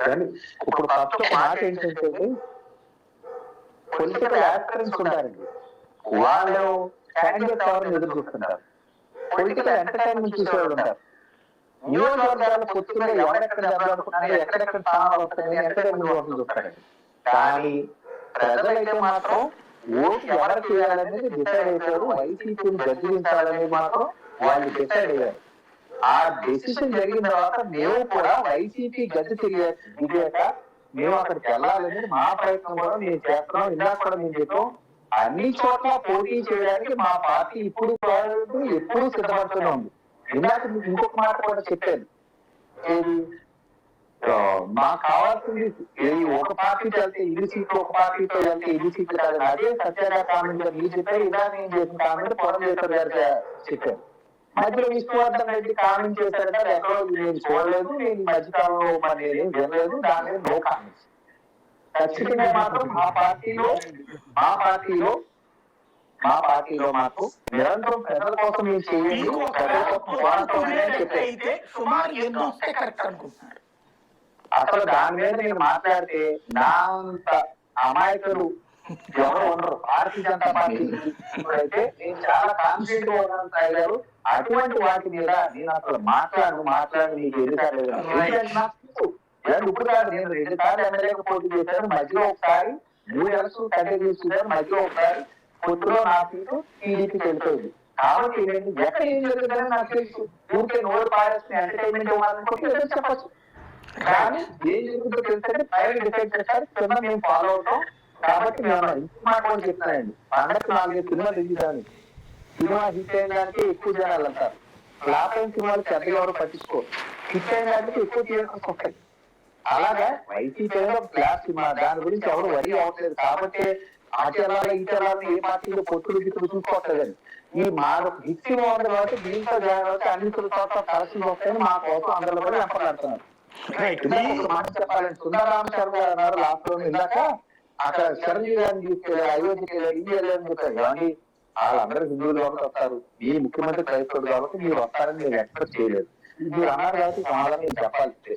కానీ ఇప్పుడు ఫస్ట్ మాట ఏంటంటే పొలిటికల్ యాస్పిరెంట్స్ ఉంటారండి. వాళ్ళు క్యాండిడేట్ ఎవరిని ఎదురు చూస్తుంటారు? పొలిటికల్ ఎంటర్టైన్మెంట్ చూసేవాళ్ళు ఉంటారు. నియోజకవర్గాల పొత్తుల్లో ఎవరెక్కడ ఎక్కడెక్కడ స్థానాలు వస్తున్నాయి ఎంటర్టైన్మెంట్ కోసం చూస్తారండి కానీ ప్రజలైతే మాత్రం ఓటు ఎవరికి వేయాలనేది డిసైడ్ అయిపోయారు. వైసీపీని గర్జించాలనేది మాత్రం వాళ్ళు డిసైడ్ అయ్యారు. ఆ డెసిషన్ జరిగిన తర్వాత మేము కూడా వైసీపీ గది తిరిగే దిగాక మేము అక్కడికి వెళ్ళాలనేది మా ప్రయత్నం కూడా మేము చేస్తున్నాం. ఇందాక కూడా మేము చెప్పాం. అన్ని చోట్ల పోటీ చేయడానికి మా పార్టీ ఇప్పుడు ఎప్పుడూ సిద్ధపడుతూనే ఉంది. ఇందాక మీకు ఇంకొక మాట కూడా చెప్పాను. మాకు కావాల్సింది ఒక పార్టీతో వెళ్తే ఇది సీట్లు ఒక పార్టీతో వెళ్తే ఇది సీట్లు కాదు. అదే సత్యాగా కామెంట్ గారు మీరు చెప్పారు. ఇలా నేను చేసిన కామెంట్ పొరం గారు చెప్పారు. మధ్యలో విష్ణువర్ధన్ రెడ్డి కామెంట్ చేశారంటే అది ఎక్కడో నేను చూడలేదు నేను మధ్యకాలంలో మరి నేనేం వినలేదు దాని మీద నో కామెంట్స్ ఖచ్చితంగా మాత్రం మా పార్టీలో మా పార్టీలో మా పార్టీలో మాకు నిరంతరం ప్రజల కోసం మేము సుమారు ఎన్ని వస్తే కరెక్ట్ అనుకుంటున్నారు? అసలు దాని మీద నేను మాట్లాడితే నా అంత అమాయకులు ఎవరు ఉండరు. భారతీయ జనతా పార్టీ అయితే నేను చాలా కాన్ఫిడెంట్గా ఉన్నాను సాయి గారు అటువంటి వాటి మీద నేను అసలు మాట్లాడు మాట్లాడు నీకు ఎదుగుతాలేదు ఇప్పుడు కాదు నేను రెండు సార్లు ఎమ్మెల్యేగా పోటీ చేశాను. మధ్యలో ఒకసారి మూడు ఎలక్షన్ కంటే తీసుకున్నాను మధ్యలో ఒకసారి పొత్తులో నా సీటు టీడీపీ వెళ్ళిపోయింది కాబట్టి ఎక్కడ ఏం జరుగుతుందని నాకు తెలుసు. ఊరికే నోరు పారేస్తే ఎంటర్టైన్మెంట్ ఇవ్వాలనుకుంటే చెప్పచ్చు. కానీ ఏం జరుగుతుందో తెలుసు అంటే పైన డిసైడ్ చేస్తారు కింద మేము ఫాలో అవుతాం. కాబట్టి మేము ఇంటి మాట కూడా చెప్తానండి పండగ నాలుగైదు సినిమాలు రిలీజ్ అని సినిమా హిట్ అయిన దానికి ఎక్కువ జనాలు అంటారు. ఫ్లాప్ అయిన సినిమాలు పెద్దగా ఎవరు పట్టించుకోరు. హిట్ అయిన దానికి ఎక్కువ థియేటర్స్ వస్తాయి అలాగా వైసీపీ క్లాస్ సినిమా. దాని గురించి ఎవరు వరి అవ్వట్లేదు. కాబట్టి ఇటు వెళ్ళాలి ఏ పార్టీలో పొత్తులు గిట్టులు చూసుకోవట్లేదండి. ఈ మా హిట్ సినిమా ఉంది కాబట్టి దీంతో జాయిన్ అవుతే అన్ని చోట్ల కలెక్షన్ వస్తాయని మా కోసం అందరూ కూడా ఒక మాట చెప్పాలంటే సుందరరామ శర్మ గారు అన్నారు లాస్ట్లో ఇందాక అక్కడ చిరంజీవి గారిని తీసుకెళ్ళారు అయోధ్యకి వెళ్ళారు ఇది వెళ్ళారని చెప్పారు కానీ వాళ్ళందరూ హిందువులు కాబట్టి వస్తారు. మీ ముఖ్యమంత్రి క్రైస్తవుడు కాబట్టి మీరు వస్తారని నేను ఎక్స్పెక్ట్ చేయలేదు. మీరు అన్నారు కాబట్టి సమాధానం చెప్పాలి.